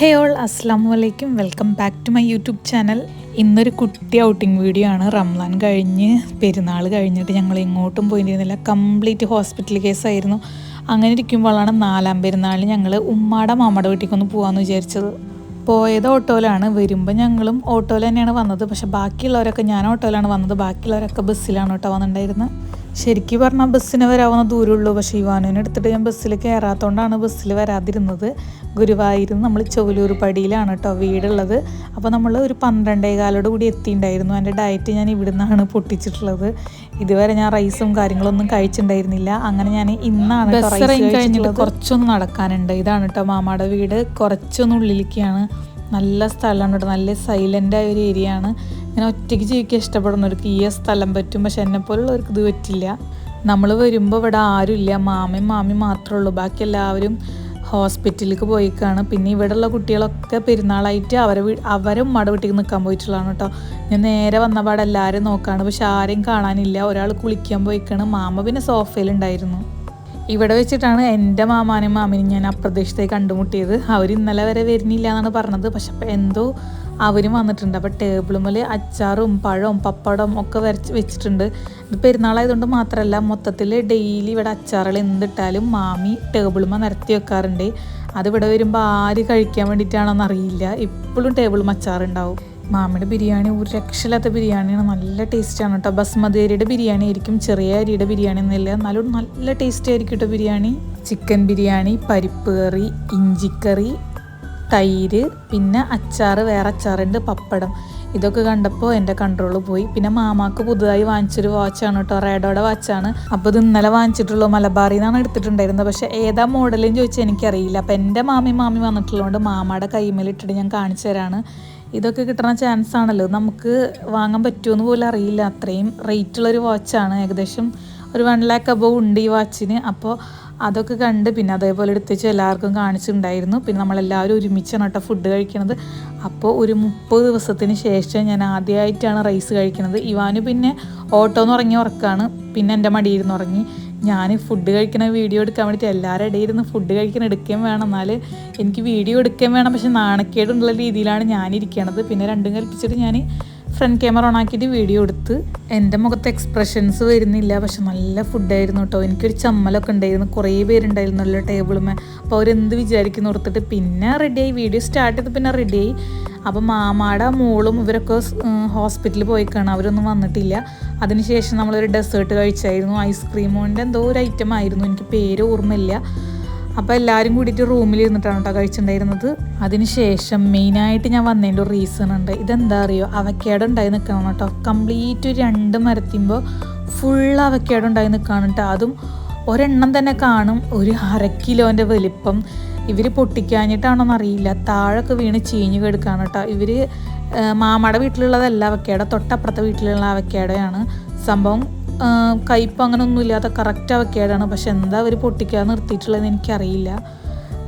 ഹേ all അസ്സാം വലൈക്കും welcome back to my YouTube channel. ഇന്നൊരു കുട്ടി ഔട്ടിംഗ് വീഡിയോ ആണ്. റംലാൻ കഴിഞ്ഞ് പെരുന്നാൾ കഴിഞ്ഞിട്ട് ഞങ്ങൾ എങ്ങോട്ടും പോയിരുന്നില്ല കംപ്ലീറ്റ് ഹോസ്പിറ്റൽ കേസായിരുന്നു. അങ്ങനെ ഇരിക്കുമ്പോഴാണ് നാലാം പെരുന്നാളിന് ഞങ്ങൾ ഉമ്മാടെ മാമയുടെ വീട്ടിലേക്കൊന്ന് പോകാമെന്ന് വിചാരിച്ചത്. പോയത് ഓട്ടോയിലാണ്. വരുമ്പോൾ ഞങ്ങളും ഓട്ടോയിൽ തന്നെയാണ് വന്നത്. പക്ഷേ ബാക്കിയുള്ളവരൊക്കെ ഞാൻ ഓട്ടോയിലാണ് വന്നത്. ബാക്കിയുള്ളവരൊക്കെ ബസ്സിലാണ് കേട്ടോ വന്നിട്ടുണ്ടായിരുന്നത്. ശരിക്കും പറഞ്ഞാൽ ബസ്സിന് വരാവുന്ന ദൂരമുള്ളൂ പക്ഷേ യുവാനുവിനെ എടുത്തിട്ട് ഞാൻ ബസ്സിൽ കയറാത്തതുകൊണ്ടാണ് ബസ്സിൽ വരാതിരുന്നത്. ഗുരുവായൂരിൽ നമ്മൾ ചൊവ്വലൂർ പടിയിലാണ് കേട്ടോ വീടുള്ളത്. അപ്പോൾ നമ്മൾ ഒരു പന്ത്രണ്ടേ കാലോട് കൂടി എത്തിയിട്ടുണ്ടായിരുന്നു എന്റെ ഡയറ്റ് ഞാൻ ഇവിടെ നിന്നാണ് പൊട്ടിച്ചിട്ടുള്ളത്. ഇതുവരെ ഞാൻ റൈസും കാര്യങ്ങളൊന്നും കഴിച്ചിട്ടുണ്ടായിരുന്നില്ല അങ്ങനെ ഞാൻ ഇന്നാണ് ട്ടോ ബസ് ഇറങ്ങി കഴിഞ്ഞിട്ട്. കുറച്ചൊന്ന് നടക്കാനുണ്ട്. ഇതാണ് കേട്ടോ മാമാടെ വീട്. കുറച്ചൊന്നുള്ളിലേക്കാണ് നല്ല സ്ഥലമാണ് കേട്ടോ നല്ല സൈലന്റ് ആയ ഒരു ഏരിയ ആണ്. ഇങ്ങനെ ഒറ്റയ്ക്ക് ജീവിക്കാൻ ഇഷ്ടപ്പെടുന്നവർക്ക് ഈ സ്ഥലം പറ്റും. പക്ഷെ എന്നെ പോലുള്ളവർക്ക് ഇത് പറ്റില്ല. നമ്മൾ വരുമ്പോൾ ഇവിടെ ആരുമില്ല. മാമയും മാമി മാത്രമേ ഉള്ളൂ. ബാക്കി എല്ലാവരും ഹോസ്പിറ്റലിലേക്ക് പോയിക്കാണ്. പിന്നെ ഇവിടെയുള്ള കുട്ടികളൊക്കെ പെരുന്നാളായിട്ട് അവരെ വീ അവരെ ഉമ്മയുടെ വീട്ടിൽ നിൽക്കാൻ പോയിട്ടുള്ളതാണ് കേട്ടോ ഞാൻ നേരെ വന്നപാട് എല്ലാവരും നോക്കാണ്. പക്ഷെ ആരെയും കാണാനില്ല. ഒരാൾ കുളിക്കാൻ പോയിക്കാണ്. മാമ പിന്നെ സോഫയിലുണ്ടായിരുന്നു. ഇവിടെ വെച്ചിട്ടാണ് എന്റെ മാമാനും മാമിനും ഞാൻ അപ്രദേശത്തേക്ക് കണ്ടുമുട്ടിയത്. അവർ ഇന്നലെ വരെ വരുന്നില്ല എന്നാണ് പറഞ്ഞത്. പക്ഷെ എന്തോ അവരും വന്നിട്ടുണ്ട്. അപ്പോൾ ടേബിളുമ്മൽ അച്ചാറും പഴവും പപ്പടവും ഒക്കെ വരച്ച് വെച്ചിട്ടുണ്ട്. ഇത് പെരുന്നാളായതുകൊണ്ട് മാത്രമല്ല മൊത്തത്തിൽ ഡെയിലി ഇവിടെ അച്ചാറുകൾ എന്തിട്ടാലും മാമി ടേബിളുമ നിരത്തി വെക്കാറുണ്ട്. അത് ഇവിടെ വരുമ്പോൾ ആര് കഴിക്കാൻ വേണ്ടിയിട്ടാണോന്ന് അറിയില്ല. ഇപ്പോഴും ടേബിളും അച്ചാറുണ്ടാവും. മാമിയുടെ ബിരിയാണി ഒരു രക്ഷയില്ലാത്ത ബിരിയാണിയാണ്. നല്ല ടേസ്റ്റാണ് കേട്ടോ ബസ്മതി അരിയുടെ ബിരിയാണി ആയിരിക്കും ചെറിയ അരിയുടെ ബിരിയാണി എന്നില്ല. എന്നാലും നല്ല ടേസ്റ്റ് ആയിരിക്കും കേട്ടോ ബിരിയാണി. ചിക്കൻ ബിരിയാണി പരിപ്പ് കറി ഇഞ്ചിക്കറി തൈര് പിന്നെ അച്ചാറ് വേറെ അച്ചാറുണ്ട് പപ്പടം. ഇതൊക്കെ കണ്ടപ്പോൾ എന്റെ കൺട്രോൾ പോയി. പിന്നെ മാമാക്ക് പുതുതായി വാങ്ങിച്ചൊരു വാച്ചാണ് കേട്ടോ റേഡോയുടെ വാച്ചാണ് അപ്പോൾ ഇത് ഇന്നലെ വാങ്ങിച്ചിട്ടുള്ളൂ മലബാറിൽ നിന്നാണ് എടുത്തിട്ടുണ്ടായിരുന്നത്. പക്ഷേ ഏതാ മോഡലെന്ന് ചോദിച്ചാൽ എനിക്കറിയില്ല. അപ്പോൾ എന്റെ മാമി മാമി വന്നിട്ടുള്ളതുകൊണ്ട് മാമയുടെ കൈമേലിട്ടിട്ട് ഞാൻ കാണിച്ചു തരാണ്. ഇതൊക്കെ കിട്ടുന്ന ചാൻസ് ആണല്ലോ. നമുക്ക് വാങ്ങാൻ പറ്റുമെന്ന് പോലും അറിയില്ല. അത്രയും റേറ്റുള്ളൊരു വാച്ചാണ് ഏകദേശം ഒരു വൺ ലാക്ക് അബവ് ഉണ്ട് ഈ വാച്ചിന് അപ്പോൾ അതൊക്കെ കണ്ട് പിന്നെ അതേപോലെ എടുത്തേച്ച് എല്ലാവർക്കും കാണിച്ചിട്ടുണ്ടായിരുന്നു. പിന്നെ നമ്മളെല്ലാവരും ഒരുമിച്ചാണ് കേട്ടോ ഫുഡ് കഴിക്കണത്. അപ്പോൾ ഒരു മുപ്പത് ദിവസത്തിന് ശേഷം ഞാൻ ആദ്യമായിട്ടാണ് റൈസ് കഴിക്കുന്നത് ഇവാന് പിന്നെ ഓട്ടോന്ന് ഉറങ്ങി ഉറക്കാണ്. പിന്നെ എന്റെ മടിയിരുന്ന് ഉറങ്ങി. ഞാൻ ഫുഡ് കഴിക്കുന്ന വീഡിയോ എടുക്കാൻ വേണ്ടിയിട്ട് എല്ലാവരുടെ ഇടയിൽ ഫുഡ് കഴിക്കാൻ എടുക്കുകയും വേണം. എന്നാൽ എനിക്ക് വീഡിയോ എടുക്കുകയും വേണം. പക്ഷെ നാണക്കേടുള്ള രീതിയിലാണ് ഞാനിരിക്കണത്. പിന്നെ രണ്ടും കൽപ്പിച്ചിട്ട് ഞാൻ ഫ്രണ്ട് ക്യാമറ ഓൺ ആക്കിയിട്ട് വീഡിയോ എടുത്ത് എന്റെ മുഖത്ത് എക്സ്പ്രഷൻസ് വരുന്നില്ല. പക്ഷെ നല്ല ഫുഡായിരുന്നു കേട്ടോ എനിക്കൊരു ചമ്മലൊക്കെ ഉണ്ടായിരുന്നു. കുറേ പേരുണ്ടായിരുന്നല്ലോ ടേബിളുമേ അപ്പോൾ അവരെന്ത് വിചാരിക്കുന്നു ഓർത്തിട്ട് പിന്നെ റെഡിയായി വീഡിയോ സ്റ്റാർട്ട് ചെയ്ത് പിന്നെ റെഡിയായി അപ്പോൾ മാമാടെ മോളും ഇവരൊക്കെ ഹോസ്പിറ്റലിൽ പോയിക്കാണ്. അവരൊന്നും വന്നിട്ടില്ല. അതിനുശേഷം നമ്മളൊരു ഡെസേർട്ട് കഴിച്ചായിരുന്നു. ഐസ്ക്രീമിന്റെ എന്തോ ഒരു ഐറ്റം ആയിരുന്നു. എനിക്ക് പേര് ഓർമ്മയില്ല. അപ്പോൾ എല്ലാവരും കൂടിയിട്ട് റൂമിൽ ഇരുന്നിട്ടാണ് കേട്ടോ കഴിച്ചിട്ടുണ്ടായിരുന്നത് അതിനുശേഷം മെയിനായിട്ട് ഞാൻ വന്നതിന്റെ ഒരു റീസൺ ഉണ്ട്. ഇതെന്താ അറിയോ? അവക്കേടം ഉണ്ടായി നിൽക്കണം കേട്ടോ കംപ്ലീറ്റ് രണ്ട് മരത്തിമ്പോൾ ഫുൾ അവക്കേടം ഉണ്ടായി നിൽക്കുകയാണ് കേട്ടോ അതും ഒരെണ്ണം തന്നെ കാണും. ഒരു അര കിലോന്റെ വലിപ്പം. ഇവർ പൊട്ടിക്കാഞ്ഞിട്ടാണോന്ന് അറിയില്ല. താഴൊക്കെ വീണ് ചീഞ്ഞ് കെടുക്കുകയാണ് കേട്ടോ ഇവർ മാമയുടെ വീട്ടിലുള്ളതല്ല അവക്കേട. തൊട്ടപ്പുറത്തെ വീട്ടിലുള്ള അവക്കേടയാണ്. സംഭവം ആ, കയ്പ്പ് അങ്ങനെ ഒന്നും ഇല്ലാത്ത കറക്റ്റ് അവക്കേടാണ്. പക്ഷെ എന്താ അവർ പൊട്ടിക്കാൻ നിർത്തിയിട്ടുള്ളതെന്ന് എനിക്കറിയില്ല.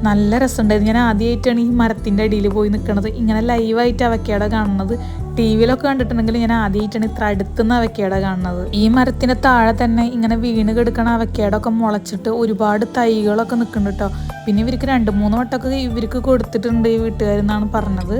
നല്ല രസമുണ്ടായിരുന്നു. ഞാൻ ആദ്യമായിട്ടാണ് ഈ മരത്തിന്റെ അടിയിൽ പോയി നിൽക്കുന്നത് ഇങ്ങനെ ലൈവായിട്ട് അവക്കേട കാണുന്നത്. ടി വിയിലൊക്കെ കണ്ടിട്ടുണ്ടെങ്കിൽ ഞാൻ ആദ്യമായിട്ടാണ് ഇത്ര അടുത്തുനിന്ന് അവക്കേട കാണുന്നത്. ഈ മരത്തിന്റെ താഴെ തന്നെ ഇങ്ങനെ വീണ് കിടക്കണ അവക്കേടൊക്കെ മുളച്ചിട്ട് ഒരുപാട് തൈകളൊക്കെ നിൽക്കുന്നുണ്ട് കേട്ടോ പിന്നെ ഇവർക്ക് രണ്ട് മൂന്ന് വട്ടമൊക്കെ ഇവർക്ക് കൊടുത്തിട്ടുണ്ട് ഈ വീട്ടുകാരെന്നാണ് പറഞ്ഞത്.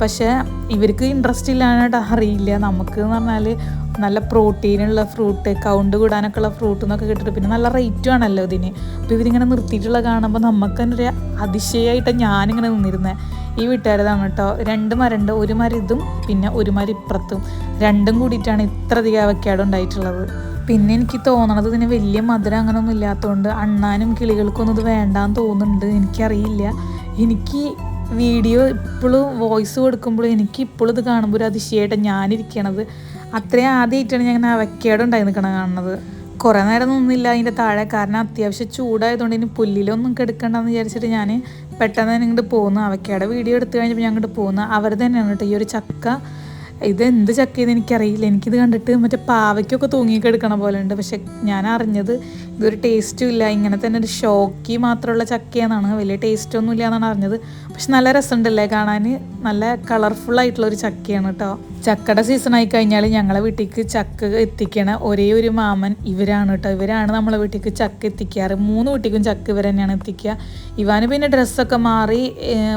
പക്ഷേ ഇവർക്ക് ഇൻട്രസ്റ്റ് ഇല്ലാനായിട്ട് അറിയില്ല. നമുക്ക് എന്ന് പറഞ്ഞാൽ നല്ല പ്രോട്ടീനുള്ള ഫ്രൂട്ട് കൗണ്ട് കൂടാനൊക്കെ ഉള്ള ഫ്രൂട്ട് എന്നൊക്കെ കിട്ടിയിട്ട് പിന്നെ നല്ല റേറ്റും ആണല്ലോ ഇതിന്. അപ്പോൾ ഇവരിങ്ങനെ നിർത്തിയിട്ടുള്ള കാണുമ്പോൾ നമുക്ക് തന്നെ ഒരു അതിശയമായിട്ട് ഞാനിങ്ങനെ നിന്നിരുന്നത് ഈ വീട്ടുകാരതാണ് കേട്ടോ രണ്ട് മരണ്ട് ഒരു മരം ഇതും പിന്നെ ഒരു മരം ഇപ്പുറത്തും. രണ്ടും കൂടിയിട്ടാണ് ഇത്ര അധികം അവക്കാട് ഉണ്ടായിട്ടുള്ളത്. പിന്നെ എനിക്ക് തോന്നണത് ഇതിന് വലിയ മധുരം അങ്ങനെയൊന്നും ഇല്ലാത്തതുകൊണ്ട് അണ്ണാനും കിളികൾക്കൊന്നും ഇത് വേണ്ടാന്ന് തോന്നുന്നുണ്ട്. എനിക്കറിയില്ല. എനിക്ക് വീഡിയോ ഇപ്പോഴും വോയിസ് കൊടുക്കുമ്പോഴും എനിക്ക് ഇപ്പോഴും ഇത് കാണുമ്പോൾ ഒരു അതിശയമായിട്ടാണ് ഞാനിരിക്കണത്. അത്രയും ആദ്യമായിട്ടാണ് ഞാൻ അവക്കേടം ഉണ്ടായി നിൽക്കണത് കാണുന്നത്. കുറേ നേരം നിന്നില്ല അതിന്റെ താഴെ കാരണം അത്യാവശ്യം ചൂടായതുകൊണ്ട് ഇനി പുല്ലിലൊന്നും കെടുക്കണ്ടെന്ന് വിചാരിച്ചിട്ട് ഞാൻ പെട്ടെന്ന് തന്നെ ഇങ്ങോട്ട് പോകുന്നു അവക്കേടെ വീഡിയോ എടുത്തു കഴിഞ്ഞപ്പോൾ ഞാൻ ഇങ്ങോട്ട് പോകുന്നു അവർ തന്നെയാണ് കേട്ടോ ഈ ഒരു ചക്ക ഇത് എന്ത് ചക്കയെന്ന് എനിക്കറിയില്ല. എനിക്കിത് കണ്ടിട്ട് മറ്റേ പാവയ്ക്കൊക്കെ തൂങ്ങിക്കെടുക്കണ പോലെ ഉണ്ട്. പക്ഷെ ഞാൻ അറിഞ്ഞത് ഇതൊരു ടേസ്റ്റും ഇല്ല. ഇങ്ങനെ തന്നെ ഒരു ഷോക്കി മാത്രമുള്ള ചക്കയെന്നാണ് വലിയ ടേസ്റ്റ് ഒന്നും ഇല്ല എന്നാണ് അറിഞ്ഞത്. പക്ഷെ നല്ല രസമുണ്ടല്ലേ കാണാൻ? നല്ല കളർഫുൾ ആയിട്ടുള്ള ഒരു ചക്കയാണ് കേട്ടോ. ചക്കയുടെ സീസൺ ആയി കഴിഞ്ഞാൽ ഞങ്ങളെ വീട്ടിലേക്ക് ചക്ക എത്തിക്കണ ഒരേ ഒരു മാമൻ ഇവരാണ് കേട്ടോ ഇവരാണ് നമ്മളെ വീട്ടിലേക്ക് ചക്ക എത്തിക്കാറ്. മൂന്ന് വീട്ടിക്കും ചക്ക ഇവർ തന്നെയാണ് എത്തിക്കുക. ഇവാന് പിന്നെ ഡ്രസ്സൊക്കെ മാറി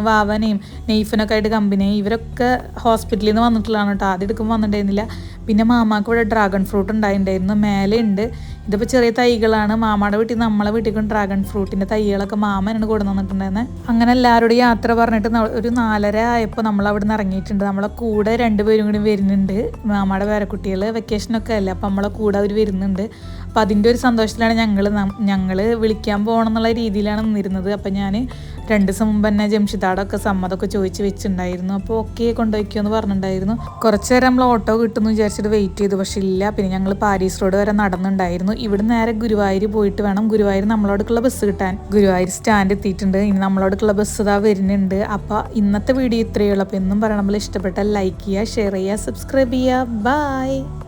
വാവനെയും നെയ്ഫിനൊക്കെ ആയിട്ട് കമ്പനി ഇവരൊക്കെ ഹോസ്പിറ്റലിൽ നിന്ന് വന്നിട്ടുള്ളതാണ് കേട്ടോ ആദ്യം എടുക്കുമ്പോൾ വന്നിട്ടുണ്ടായിരുന്നില്ല. പിന്നെ മാമാക്ക് ഇവിടെ ഡ്രാഗൺ ഫ്രൂട്ട് ഉണ്ടായിട്ടുണ്ടായിരുന്നു മേലെ ഉണ്ട്. ഇതിപ്പോൾ ചെറിയ തൈകളാണ്. മാമയുടെ വീട്ടിൽ നമ്മളെ വീട്ടിലേക്കും ഡ്രാഗൺ ഫ്രൂട്ടിന്റെ തൈകളൊക്കെ മാമനാണ് കൊണ്ടു വന്നിട്ടുണ്ടായിരുന്നത് അങ്ങനെ എല്ലാവരോടും യാത്ര പറഞ്ഞിട്ട് ഒരു നാലര ആയപ്പോൾ നമ്മൾ അവിടെ നിന്ന് ഇറങ്ങിയിട്ടുണ്ട്. നമ്മളെ കൂടെ രണ്ടുപേരും കൂടി വരുന്നുണ്ട്. മാമാടെ പേരക്കുട്ടികൾ വെക്കേഷനൊക്കെ അല്ലേ? അപ്പോൾ നമ്മളെ കൂടെ അവർ വരുന്നുണ്ട്. അപ്പോൾ അതിന്റെ ഒരു സന്തോഷത്തിലാണ് ഞങ്ങൾ ഞങ്ങൾ വിളിക്കാൻ പോകണം എന്നുള്ള രീതിയിലാണ് നിന്നിരുന്നത്. അപ്പോൾ ഞാൻ രണ്ട് ദിവസം മുമ്പ് തന്നെ ജംഷിദാടൊക്കെ സമ്മതമൊക്കെ ചോദിച്ച് വെച്ചിട്ടുണ്ടായിരുന്നു. അപ്പോൾ ഓക്കെ കൊണ്ടുപോയിക്കോ എന്ന് പറഞ്ഞിട്ടുണ്ടായിരുന്നു. കുറച്ച് നേരം നമ്മൾ ഓട്ടോ കിട്ടുമെന്ന് വിചാരിച്ചിട്ട് വെയിറ്റ് ചെയ്തു. പക്ഷേ ഇല്ല പിന്നെ ഞങ്ങൾ പാരീസ് റോഡ് വരെ നടന്നുണ്ടായിരുന്നു. ഇവിടെ നേരെ ഗുരുവായൂർ പോയിട്ട് വേണം. ഗുരുവായൂർ നമ്മളോടൊക്കെയുള്ള ബസ് കിട്ടാൻ. ഗുരുവായൂർ സ്റ്റാൻഡ് എത്തിയിട്ടുണ്ട്. ഇനി നമ്മളോടൊക്കെയുള്ള ബസ് ഇതാ വരുന്നുണ്ട്. അപ്പോൾ ഇന്നത്തെ വീഡിയോ ഇത്രയേ ഉള്ളൂ. അപ്പോൾ എന്നും പറയണ ഇഷ്ടപ്പെട്ടാൽ ലൈക്ക് ചെയ്യുക ഷെയർ ചെയ്യുക സബ്സ്ക്രൈബ് ചെയ്യുക. ബൈ